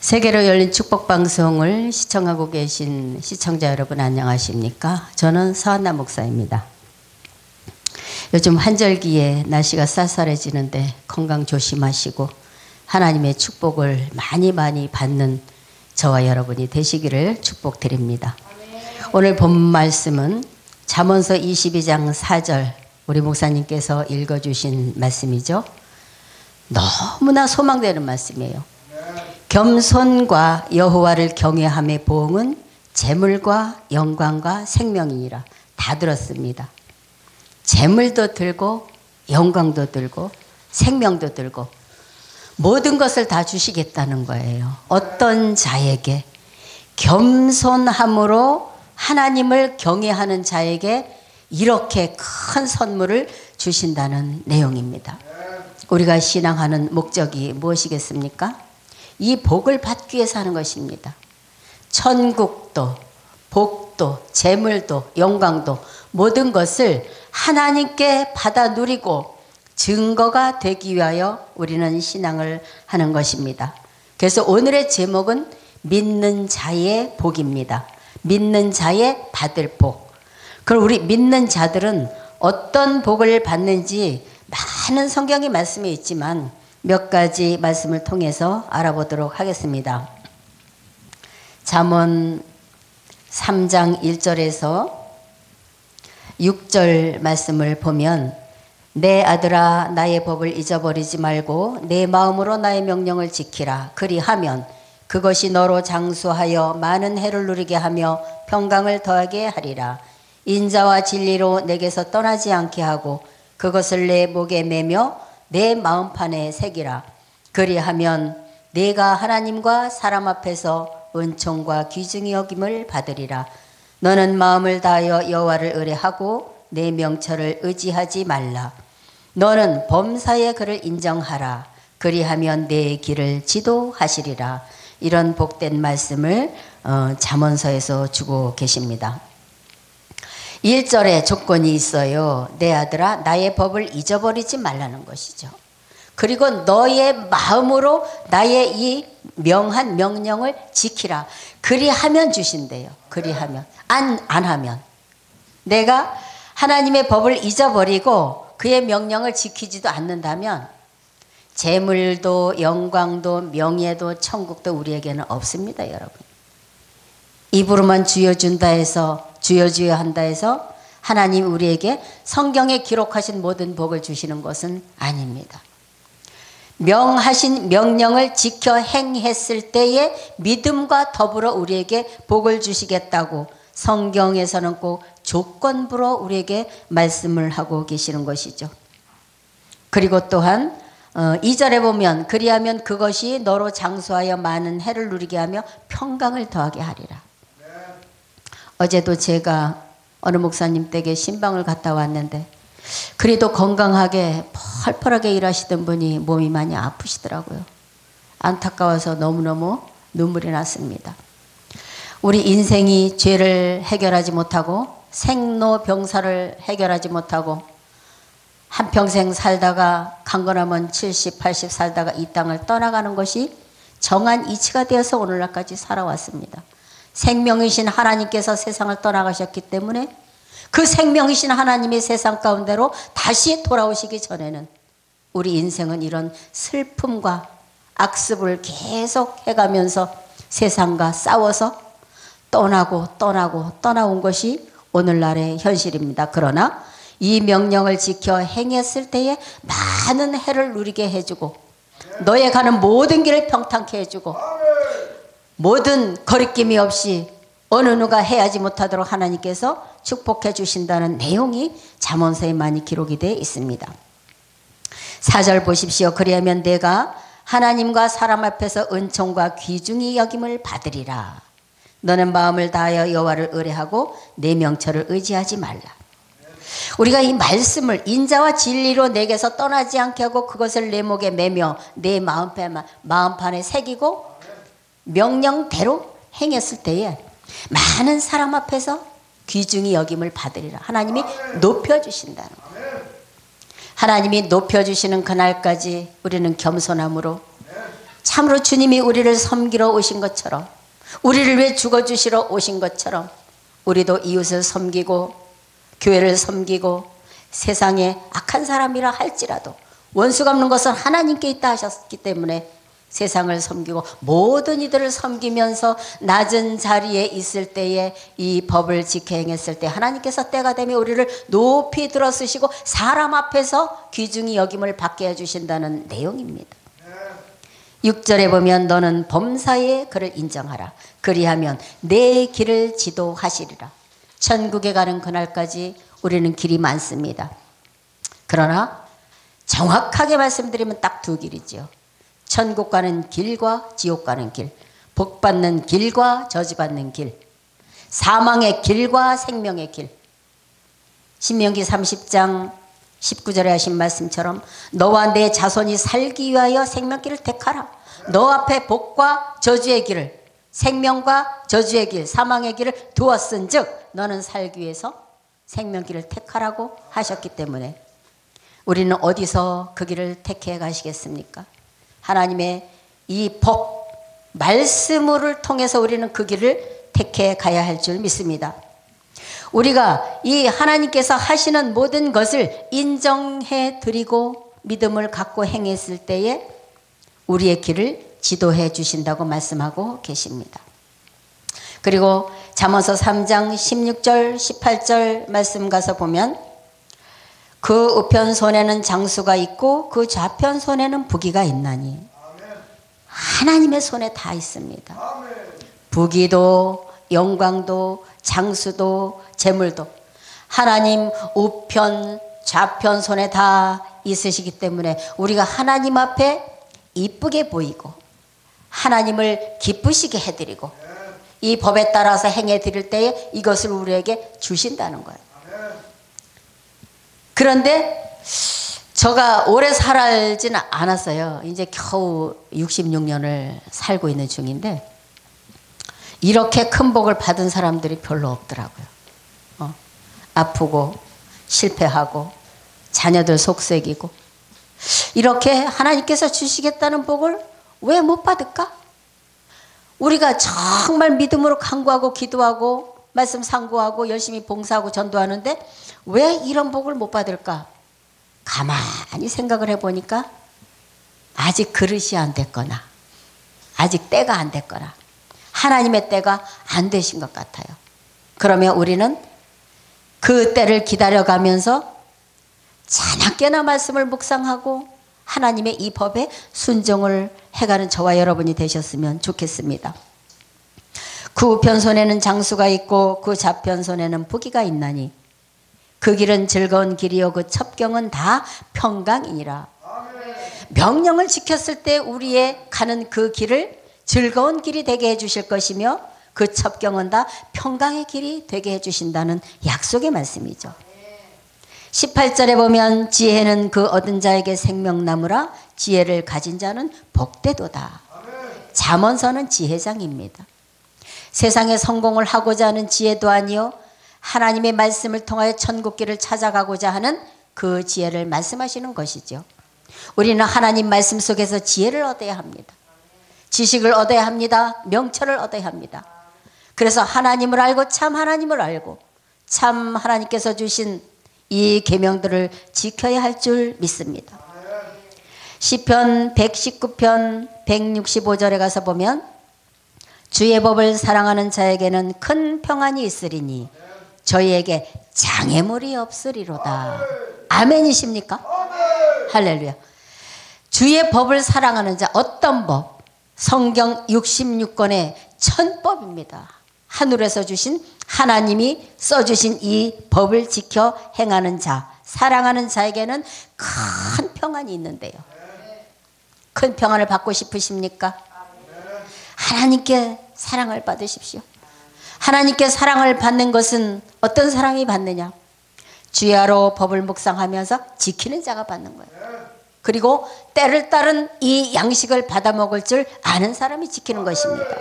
세계로 열린 축복 방송을 시청하고 계신 시청자 여러분 안녕하십니까? 저는 서한나 목사입니다. 요즘 한절기에 날씨가 쌀쌀해지는데 건강 조심하시고 하나님의 축복을 많이 많이 받는 저와 여러분이 되시기를 축복드립니다. 오늘 본 말씀은 잠언서 22장 4절 우리 목사님께서 읽어주신 말씀이죠. 너무나 소망되는 말씀이에요. 겸손과 여호와를 경외함의 보응은 재물과 영광과 생명이니라. 다 들었습니다. 재물도 들고 영광도 들고 생명도 들고 모든 것을 다 주시겠다는 거예요. 어떤 자에게 겸손함으로 하나님을 경외하는 자에게 이렇게 큰 선물을 주신다는 내용입니다. 우리가 신앙하는 목적이 무엇이겠습니까? 이 복을 받기 위해서 하는 것입니다. 천국도, 복도, 재물도, 영광도 모든 것을 하나님께 받아 누리고 증거가 되기 위하여 우리는 신앙을 하는 것입니다. 그래서 오늘의 제목은 믿는 자의 복입니다. 믿는 자의 받을 복. 그럼 우리 믿는 자들은 어떤 복을 받는지 많은 성경의 말씀이 있지만 몇 가지 말씀을 통해서 알아보도록 하겠습니다. 잠언 3장 1절에서 6절 말씀을 보면 내 아들아 나의 법을 잊어버리지 말고 내 마음으로 나의 명령을 지키라 그리하면 그것이 너로 장수하여 많은 해를 누리게 하며 평강을 더하게 하리라 인자와 진리로 내게서 떠나지 않게 하고 그것을 내 목에 매며 내 마음판에 새기라. 그리하면 내가 하나님과 사람 앞에서 은총과 귀중히 여김을 받으리라. 너는 마음을 다하여 여호와를 의뢰하고 내 명철을 의지하지 말라. 너는 범사의 그를 인정하라. 그리하면 내 길을 지도하시리라. 이런 복된 말씀을 어, 잠언서에서 주고 계십니다. 1절에 조건이 있어요. 내 아들아, 나의 법을 잊어버리지 말라는 것이죠. 그리고 너의 마음으로 나의 이 명한 명령을 지키라. 그리하면 주신대요. 그리하면. 안, 안 하면. 내가 하나님의 법을 잊어버리고 그의 명령을 지키지도 않는다면 재물도 영광도 명예도 천국도 우리에게는 없습니다, 여러분. 입으로만 주여 준다 해서 주여 주여 한다 해서 하나님 우리에게 성경에 기록하신 모든 복을 주시는 것은 아닙니다. 명하신 명령을 지켜 행했을 때에 믿음과 더불어 우리에게 복을 주시겠다고 성경에서는 꼭 조건부로 우리에게 말씀을 하고 계시는 것이죠. 그리고 또한 2절에 어, 보면 그리하면 그것이 너로 장수하여 많은 해를 누리게 하며 평강을 더하게 하리라. 어제도 제가 어느 목사님 댁에 신방을 갔다 왔는데 그래도 건강하게 펄펄하게 일하시던 분이 몸이 많이 아프시더라고요. 안타까워서 너무너무 눈물이 났습니다. 우리 인생이 죄를 해결하지 못하고 생로병사를 해결하지 못하고 한평생 살다가 강건하면 70, 80 살다가 이 땅을 떠나가는 것이 정한 이치가 되어서 오늘날까지 살아왔습니다. 생명이신 하나님께서 세상을 떠나가셨기 때문에 그 생명이신 하나님의 세상 가운데로 다시 돌아오시기 전에는 우리 인생은 이런 슬픔과 악습을 계속 해가면서 세상과 싸워서 떠나고 떠나고 떠나온 것이 오늘날의 현실입니다. 그러나 이 명령을 지켜 행했을 때에 많은 해를 누리게 해주고 너의 가는 모든 길을 평탄케 해주고 모든 거리낌이 없이 어느 누가 해야지 못하도록 하나님께서 축복해 주신다는 내용이 잠언서에 많이 기록이 되어 있습니다. 4절 보십시오. 그리하면 내가 하나님과 사람 앞에서 은총과 귀중히 여김을 받으리라. 너는 마음을 다하여 여호와를 의뢰하고 내 명철을 의지하지 말라. 우리가 이 말씀을 인자와 진리로 내게서 떠나지 않게 하고 그것을 내 목에 매며 내 마음판에 새기고 명령대로 행했을 때에 많은 사람 앞에서 귀중히 여김을 받으리라. 하나님이 높여주신다는 하나님이 높여주시는 그날까지 우리는 겸손함으로 참으로 주님이 우리를 섬기러 오신 것처럼 우리를 위해 죽어주시러 오신 것처럼 우리도 이웃을 섬기고 교회를 섬기고 세상에 악한 사람이라 할지라도 원수 갚는 것은 하나님께 있다 하셨기 때문에 세상을 섬기고 모든 이들을 섬기면서 낮은 자리에 있을 때에 이 법을 지켜 행했을 때 하나님께서 때가 되면 우리를 높이 들어 쓰시고 사람 앞에서 귀중히 여김을 받게 해주신다는 내용입니다. 6절에 보면 너는 범사에 그를 인정하라. 그리하면 내 길을 지도하시리라. 천국에 가는 그날까지 우리는 길이 많습니다. 그러나 정확하게 말씀드리면 딱 두 길이지요. 천국 가는 길과 지옥 가는 길, 복 받는 길과 저주받는 길, 사망의 길과 생명의 길. 신명기 30장 19절에 하신 말씀처럼 너와 내 자손이 살기 위하여 생명길을 택하라. 너 앞에 복과 저주의 길을 생명과 저주의 길, 사망의 길을 두었은즉 너는 살기 위해서 생명길을 택하라고 하셨기 때문에 우리는 어디서 그 길을 택해 가시겠습니까? 하나님의 이 법, 말씀을 통해서 우리는 그 길을 택해 가야 할 줄 믿습니다. 우리가 이 하나님께서 하시는 모든 것을 인정해 드리고 믿음을 갖고 행했을 때에 우리의 길을 지도해 주신다고 말씀하고 계십니다. 그리고 잠언서 3장 16절 18절 말씀 가서 보면 그 우편 손에는 장수가 있고 그 좌편 손에는 부기가 있나니 하나님의 손에 다 있습니다. 부기도 영광도 장수도 재물도 하나님 우편 좌편 손에 다 있으시기 때문에 우리가 하나님 앞에 이쁘게 보이고 하나님을 기쁘시게 해드리고 이 법에 따라서 행해 드릴 때에 이것을 우리에게 주신다는 거예요. 그런데 제가 오래 살지는 않았어요. 이제 겨우 66년을 살고 있는 중인데 이렇게 큰 복을 받은 사람들이 별로 없더라고요. 어, 아프고 실패하고 자녀들 속색이고 이렇게 하나님께서 주시겠다는 복을 왜 못 받을까? 우리가 정말 믿음으로 간구하고 기도하고 말씀 상고하고 열심히 봉사하고 전도하는데 왜 이런 복을 못 받을까? 가만히 생각을 해보니까 아직 그릇이 안 됐거나 아직 때가 안 됐거나 하나님의 때가 안 되신 것 같아요. 그러면 우리는 그 때를 기다려가면서 자나깨나 말씀을 묵상하고 하나님의 이 법에 순종을 해가는 저와 여러분이 되셨으면 좋겠습니다. 그 우편 손에는 장수가 있고 그 좌편 손에는 부기가 있나니 그 길은 즐거운 길이요 그 첩경은 다 평강이니라. 명령을 지켰을 때 우리의 가는 그 길을 즐거운 길이 되게 해 주실 것이며 그 첩경은 다 평강의 길이 되게 해 주신다는 약속의 말씀이죠. 18절에 보면 지혜는 그 얻은 자에게 생명나무라 지혜를 가진 자는 복되도다. 잠언서는 지혜장입니다. 세상에 성공을 하고자 하는 지혜도 아니요 하나님의 말씀을 통하여 천국길을 찾아가고자 하는 그 지혜를 말씀하시는 것이죠. 우리는 하나님 말씀 속에서 지혜를 얻어야 합니다. 지식을 얻어야 합니다. 명철을 얻어야 합니다. 그래서 하나님을 알고 참 하나님을 알고 참 하나님께서 주신 이 계명들을 지켜야 할 줄 믿습니다. 시편 119편 165절에 가서 보면 주의 법을 사랑하는 자에게는 큰 평안이 있으리니 저희에게 장애물이 없으리로다. 아멘이십니까? 할렐루야. 주의 법을 사랑하는 자 어떤 법? 성경 66권의 천법입니다. 하늘에서 주신 하나님이 써주신 이 법을 지켜 행하는 자, 사랑하는 자에게는 큰 평안이 있는데요. 큰 평안을 받고 싶으십니까? 하나님께 사랑을 받으십시오. 하나님께 사랑을 받는 것은 어떤 사람이 받느냐? 주야로 법을 묵상하면서 지키는 자가 받는 거예요. 그리고 때를 따른 이 양식을 받아 먹을 줄 아는 사람이 지키는 것입니다.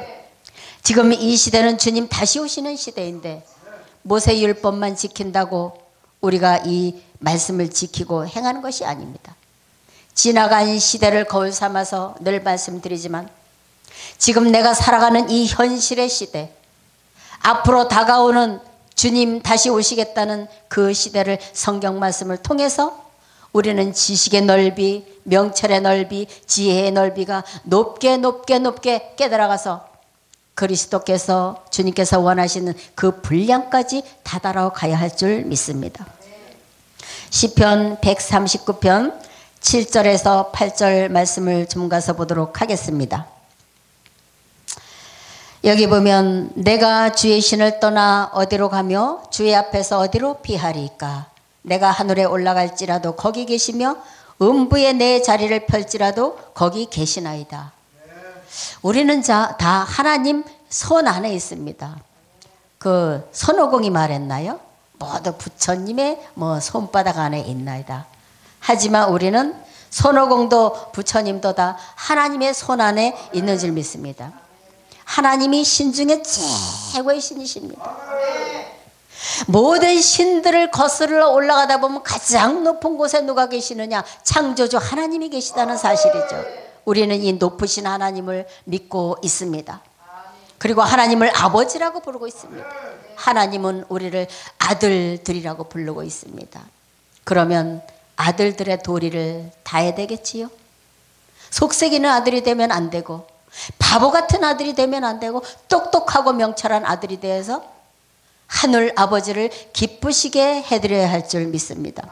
지금 이 시대는 주님 다시 오시는 시대인데 모세 율법만 지킨다고 우리가 이 말씀을 지키고 행하는 것이 아닙니다. 지나간 시대를 거울 삼아서 늘 말씀드리지만 지금 내가 살아가는 이 현실의 시대, 앞으로 다가오는 주님 다시 오시겠다는 그 시대를 성경 말씀을 통해서 우리는 지식의 넓이, 명철의 넓이, 지혜의 넓이가 높게 높게 높게 깨달아가서 그리스도께서 주님께서 원하시는 그 분량까지 다다라 가야 할 줄 믿습니다. 시편 139편 7절에서 8절 말씀을 좀 가서 보도록 하겠습니다. 여기 보면 내가 주의 신을 떠나 어디로 가며 주의 앞에서 어디로 피하리까 내가 하늘에 올라갈지라도 거기 계시며 음부에 내 자리를 펼지라도 거기 계시나이다. 우리는 자, 다 하나님 손 안에 있습니다. 그 손오공이 말했나요? 모두 부처님의 뭐 손바닥 안에 있나이다. 하지만 우리는 손오공도 부처님도 다 하나님의 손 안에 있는 줄 믿습니다. 하나님이 신 중에 최고의 신이십니다. 모든 신들을 거스르러 올라가다 보면 가장 높은 곳에 누가 계시느냐? 창조주 하나님이 계시다는 사실이죠. 우리는 이 높으신 하나님을 믿고 있습니다. 그리고 하나님을 아버지라고 부르고 있습니다. 하나님은 우리를 아들들이라고 부르고 있습니다. 그러면 아들들의 도리를 다해야 되겠지요? 속색이는 아들이 되면 안 되고 바보 같은 아들이 되면 안 되고 똑똑하고 명철한 아들이 되어서 하늘 아버지를 기쁘시게 해드려야 할 줄 믿습니다.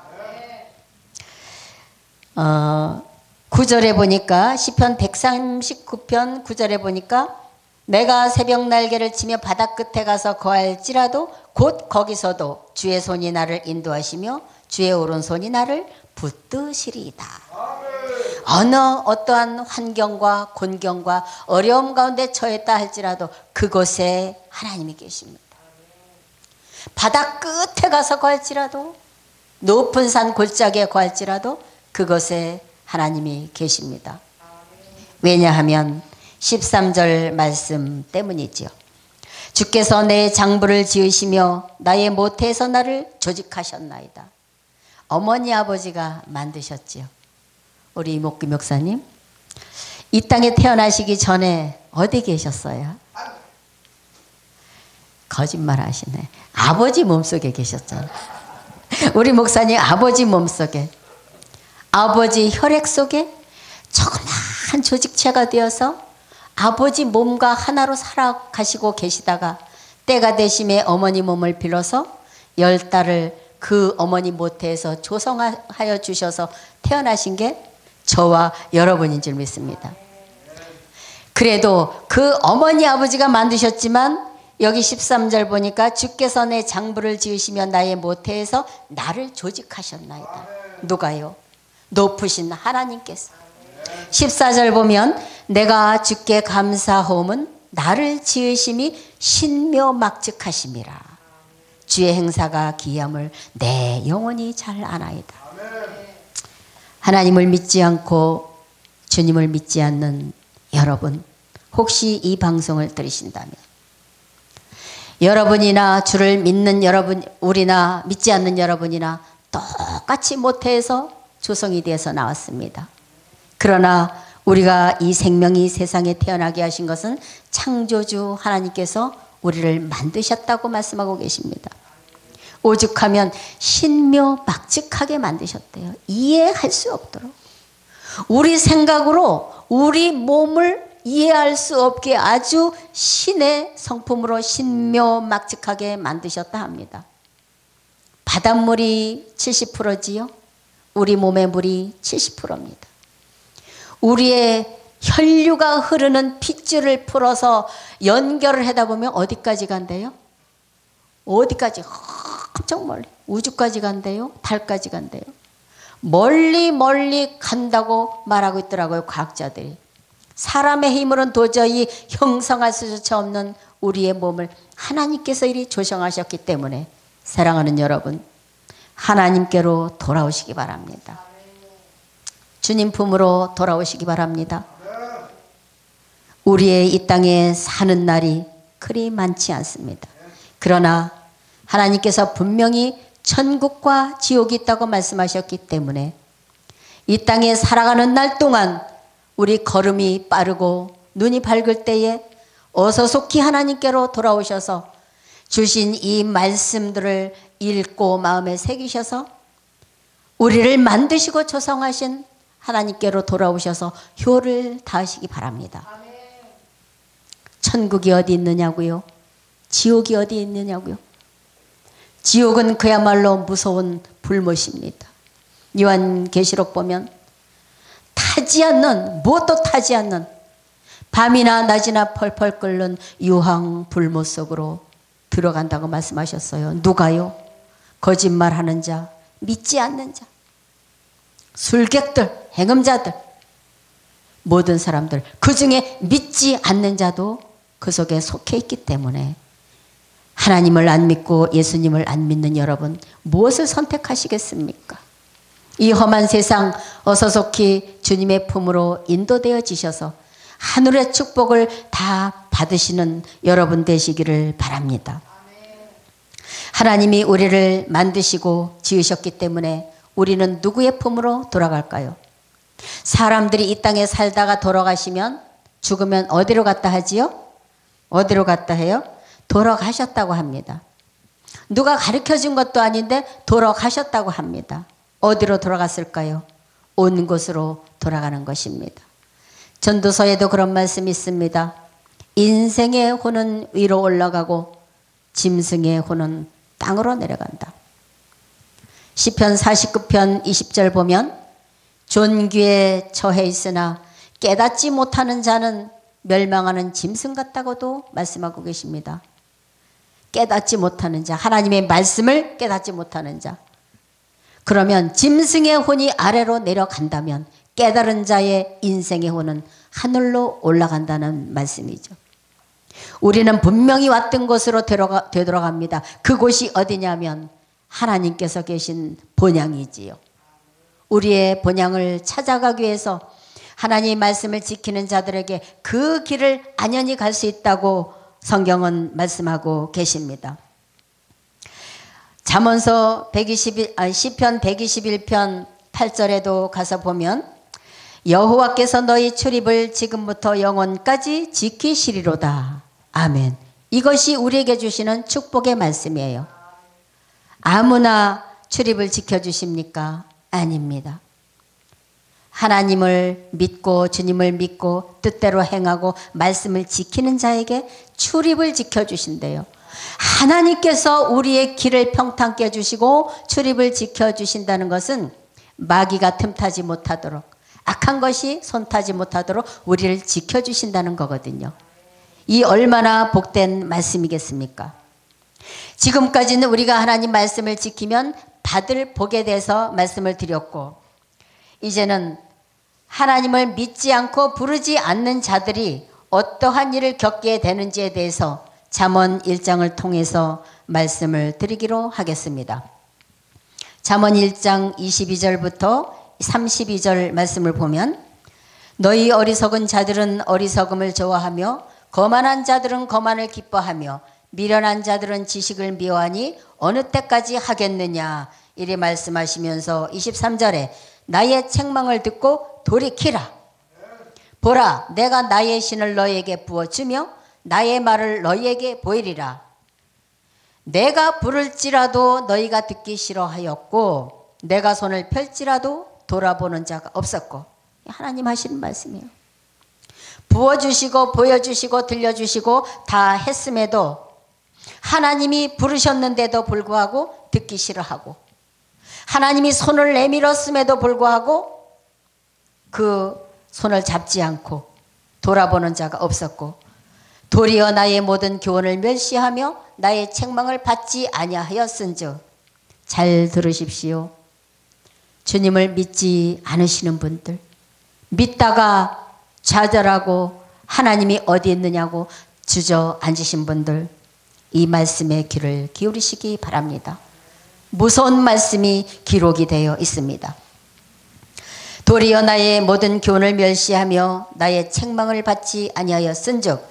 어, 9절에 보니까 시편 139편 9절에 보니까 내가 새벽 날개를 치며 바닥 끝에 가서 거할지라도 곧 거기서도 주의 손이 나를 인도하시며 주의 오른손이 나를 붙드시리이다. 어느 어떠한 환경과 곤경과 어려움 가운데 처했다 할지라도 그곳에 하나님이 계십니다. 바다 끝에 가서 거할지라도 높은 산 골짜기에 거할지라도 그것에 하나님이 계십니다. 왜냐하면 13절 말씀 때문이지요. 주께서 내 장부를 지으시며 나의 모태에서 나를 조직하셨나이다. 어머니 아버지가 만드셨지요. 우리 이목기 목사님 이 땅에 태어나시기 전에 어디 계셨어요? 거짓말 하시네. 아버지 몸속에 계셨잖아. 우리 목사님 아버지 몸속에 아버지 혈액 속에 조그마한 조직체가 되어서 아버지 몸과 하나로 살아가시고 계시다가 때가 되심에 어머니 몸을 빌어서 열 달을 그 어머니 모태에서 조성하여 주셔서 태어나신 게 저와 여러분인 줄 믿습니다. 그래도 그 어머니 아버지가 만드셨지만 여기 13절 보니까 주께서 내 장부를 지으시며 나의 모태에서 나를 조직하셨나이다. 누가요? 높으신 하나님께서. 14절 보면 내가 주께 감사하옴은 나를 지으심이 신묘막직하심이라. 주의 행사가 기함을 내 영혼이 잘 아나이다. 하나님을 믿지 않고 주님을 믿지 않는 여러분, 혹시 이 방송을 들으신다면 여러분이나 주를 믿는 여러분, 우리나 믿지 않는 여러분이나 똑같이 모태에서 조성이 되어서 나왔습니다. 그러나 우리가 이 생명이 세상에 태어나게 하신 것은 창조주 하나님께서 우리를 만드셨다고 말씀하고 계십니다. 오죽하면 신묘 막직하게 만드셨대요. 이해할 수 없도록. 우리 생각으로 우리 몸을 이해할 수 없게 아주 신의 성품으로 신묘 막직하게 만드셨다 합니다. 바닷물이 70%지요. 우리 몸의 물이 70%입니다. 우리의 혈류가 흐르는 핏줄을 풀어서 연결을 하다 보면 어디까지 간대요? 어디까지? 엄청 멀리. 우주까지 간대요? 달까지 간대요? 멀리 멀리 간다고 말하고 있더라고요, 과학자들이. 사람의 힘으로는 도저히 형성할 수조차 없는 우리의 몸을 하나님께서 이리 조성하셨기 때문에 사랑하는 여러분 하나님께로 돌아오시기 바랍니다. 주님 품으로 돌아오시기 바랍니다. 우리의 이 땅에 사는 날이 그리 많지 않습니다. 그러나 하나님께서 분명히 천국과 지옥이 있다고 말씀하셨기 때문에 이 땅에 살아가는 날 동안 우리 걸음이 빠르고 눈이 밝을 때에 어서 속히 하나님께로 돌아오셔서 주신 이 말씀들을 읽고 마음에 새기셔서 우리를 만드시고 조성하신 하나님께로 돌아오셔서 효를 다하시기 바랍니다. 천국이 어디 있느냐고요? 지옥이 어디 있느냐고요? 지옥은 그야말로 무서운 불못입니다. 요한 계시록 보면 타지 않는 무엇도 타지 않는 밤이나 낮이나 펄펄 끓는 유황 불못 속으로 들어간다고 말씀하셨어요. 누가요? 거짓말하는 자, 믿지 않는 자, 술객들, 행음자들, 모든 사람들 그 중에 믿지 않는 자도 그 속에 속해 있기 때문에 하나님을 안 믿고 예수님을 안 믿는 여러분 무엇을 선택하시겠습니까? 이 험한 세상 어서 속히 주님의 품으로 인도되어 지셔서 하늘의 축복을 다 받으시는 여러분 되시기를 바랍니다. 하나님이 우리를 만드시고 지으셨기 때문에 우리는 누구의 품으로 돌아갈까요? 사람들이 이 땅에 살다가 돌아가시면 죽으면 어디로 갔다 하지요? 어디로 갔다 해요? 돌아가셨다고 합니다. 누가 가르쳐 준 것도 아닌데 돌아가셨다고 합니다. 어디로 돌아갔을까요? 온 곳으로 돌아가는 것입니다. 전도서에도 그런 말씀이 있습니다. 인생의 혼은 위로 올라가고 짐승의 혼은 땅으로 내려간다. 시편 49편 20절 보면 존귀에 처해 있으나 깨닫지 못하는 자는 멸망하는 짐승 같다고도 말씀하고 계십니다. 깨닫지 못하는 자, 하나님의 말씀을 깨닫지 못하는 자. 그러면 짐승의 혼이 아래로 내려간다면 깨달은 자의 인생의 혼은 하늘로 올라간다는 말씀이죠. 우리는 분명히 왔던 곳으로 되돌아가, 되돌아갑니다. 그곳이 어디냐면 하나님께서 계신 본향이지요. 우리의 본향을 찾아가기 위해서 하나님의 말씀을 지키는 자들에게 그 길을 안연히 갈 수 있다고 성경은 말씀하고 계십니다. 잠언서 121, 아, 시편 121편 8절에도 가서 보면 여호와께서 너희 출입을 지금부터 영원까지 지키시리로다. 아멘. 이것이 우리에게 주시는 축복의 말씀이에요. 아무나 출입을 지켜주십니까? 아닙니다. 하나님을 믿고 주님을 믿고 뜻대로 행하고 말씀을 지키는 자에게 출입을 지켜주신대요. 하나님께서 우리의 길을 평탄케 해주시고 출입을 지켜주신다는 것은 마귀가 틈타지 못하도록 악한 것이 손타지 못하도록 우리를 지켜주신다는 거거든요. 이 얼마나 복된 말씀이겠습니까? 지금까지는 우리가 하나님 말씀을 지키면 받을 복에 대해서 말씀을 드렸고, 이제는 하나님을 믿지 않고 부르지 않는 자들이 어떠한 일을 겪게 되는지에 대해서 잠언 1장을 통해서 말씀을 드리기로 하겠습니다. 잠언 1장 22절부터 32절 말씀을 보면 너희 어리석은 자들은 어리석음을 좋아하며 거만한 자들은 거만을 기뻐하며 미련한 자들은 지식을 미워하니 어느 때까지 하겠느냐 이리 말씀하시면서 23절에 나의 책망을 듣고 돌이키라. 보라 내가 나의 신을 너에게 부어주며 나의 말을 너희에게 보이리라. 내가 부를지라도 너희가 듣기 싫어하였고 내가 손을 펼지라도 돌아보는 자가 없었고. 하나님 하시는 말씀이에요. 부어주시고 보여주시고 들려주시고 다 했음에도 하나님이 부르셨는데도 불구하고 듣기 싫어하고 하나님이 손을 내밀었음에도 불구하고 그 손을 잡지 않고 돌아보는 자가 없었고 도리어 나의 모든 교훈을 멸시하며 나의 책망을 받지 아니하였은즉 잘 들으십시오. 주님을 믿지 않으시는 분들 믿다가 좌절하고 하나님이 어디 있느냐고 주저앉으신 분들 이 말씀의 귀를 기울이시기 바랍니다. 무서운 말씀이 기록이 되어 있습니다. 도리어 나의 모든 교훈을 멸시하며 나의 책망을 받지 아니하였은즉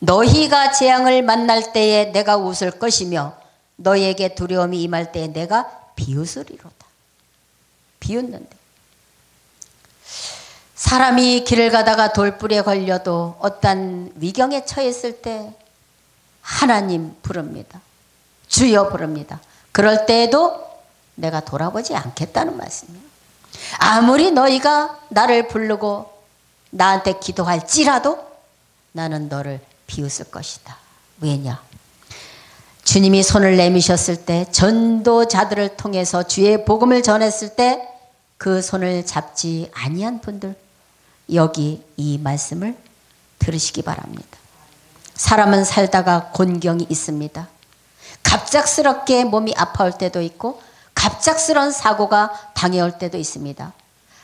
너희가 재앙을 만날 때에 내가 웃을 것이며 너희에게 두려움이 임할 때에 내가 비웃으리로다. 비웃는데 사람이 길을 가다가 돌불에 걸려도 어떤 위경에 처했을 때 하나님 부릅니다. 주여 부릅니다. 그럴 때에도 내가 돌아보지 않겠다는 말씀이에요. 아무리 너희가 나를 부르고 나한테 기도할지라도 나는 너를 비웃을 것이다. 왜냐? 주님이 손을 내미셨을 때 전도자들을 통해서 주의 복음을 전했을 때 그 손을 잡지 아니한 분들 여기 이 말씀을 들으시기 바랍니다. 사람은 살다가 곤경이 있습니다. 갑작스럽게 몸이 아파올 때도 있고 갑작스런 사고가 당해올 때도 있습니다.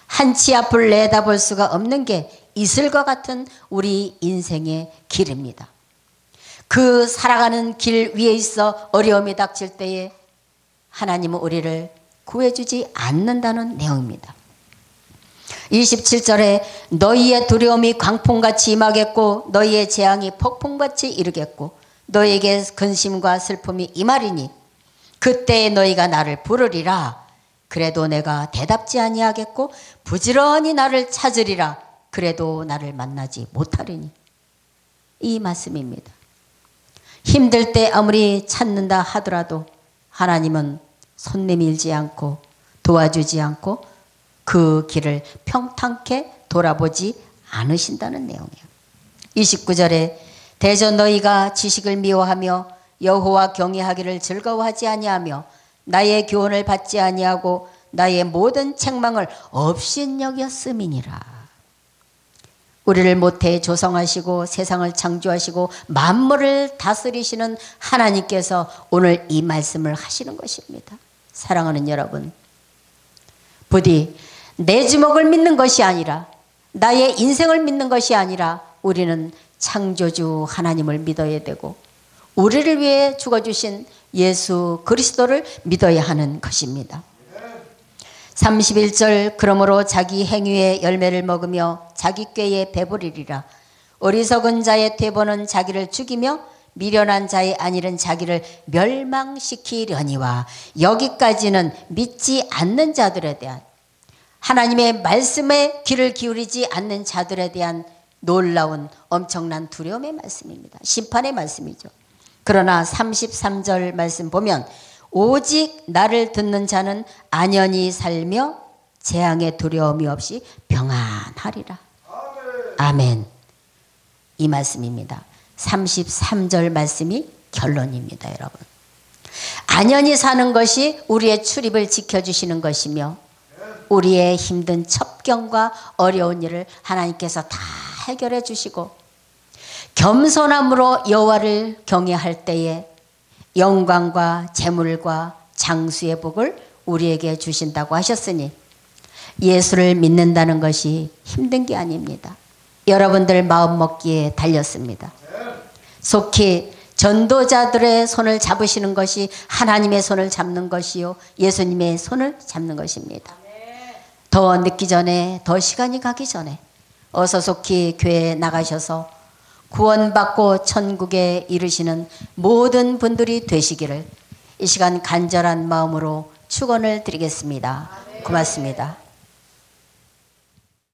한치 앞을 내다볼 수가 없는 게 이슬과 같은 우리 인생의 길입니다. 그 살아가는 길 위에 있어 어려움이 닥칠 때에 하나님은 우리를 구해주지 않는다는 내용입니다. 27절에 너희의 두려움이 광풍같이 임하겠고 너희의 재앙이 폭풍같이 이르겠고 너희에게 근심과 슬픔이 임하리니 그때 너희가 나를 부르리라 그래도 내가 대답지 아니하겠고 부지런히 나를 찾으리라 그래도 나를 만나지 못하리니 이 말씀입니다. 힘들 때 아무리 찾는다 하더라도 하나님은 손 내밀지 않고 도와주지 않고 그 길을 평탄케 돌아보지 않으신다는 내용이에요. 29절에 대저 너희가 지식을 미워하며 여호와 경외하기를 즐거워하지 아니하며 나의 교훈을 받지 아니하고 나의 모든 책망을 업신여겼음이니라. 우리를 모태 조성하시고 세상을 창조하시고 만물을 다스리시는 하나님께서 오늘 이 말씀을 하시는 것입니다. 사랑하는 여러분, 부디 내 주먹을 믿는 것이 아니라 나의 인생을 믿는 것이 아니라 우리는 창조주 하나님을 믿어야 되고 우리를 위해 죽어주신 예수 그리스도를 믿어야 하는 것입니다. 31절 그러므로 자기 행위의 열매를 먹으며 자기 꾀에 배부리리라 어리석은 자의 퇴보는 자기를 죽이며 미련한 자의 안일은 자기를 멸망시키려니와 여기까지는 믿지 않는 자들에 대한 하나님의 말씀에 귀를 기울이지 않는 자들에 대한 놀라운 엄청난 두려움의 말씀입니다. 심판의 말씀이죠. 그러나 33절 말씀 보면 오직 나를 듣는 자는 안연히 살며 재앙의 두려움이 없이 평안하리라. 아멘. 이 말씀입니다. 33절 말씀이 결론입니다, 여러분. 안연히 사는 것이 우리의 출입을 지켜주시는 것이며 우리의 힘든 첩경과 어려운 일을 하나님께서 다 해결해 주시고 겸손함으로 여호와를 경외할 때에 영광과 재물과 장수의 복을 우리에게 주신다고 하셨으니 예수를 믿는다는 것이 힘든 게 아닙니다. 여러분들 마음 먹기에 달렸습니다. 속히 전도자들의 손을 잡으시는 것이 하나님의 손을 잡는 것이요 예수님의 손을 잡는 것입니다. 더 늦기 전에 더 시간이 가기 전에 어서 속히 교회에 나가셔서 구원받고 천국에 이르시는 모든 분들이 되시기를 이 시간 간절한 마음으로 축원을 드리겠습니다. 고맙습니다.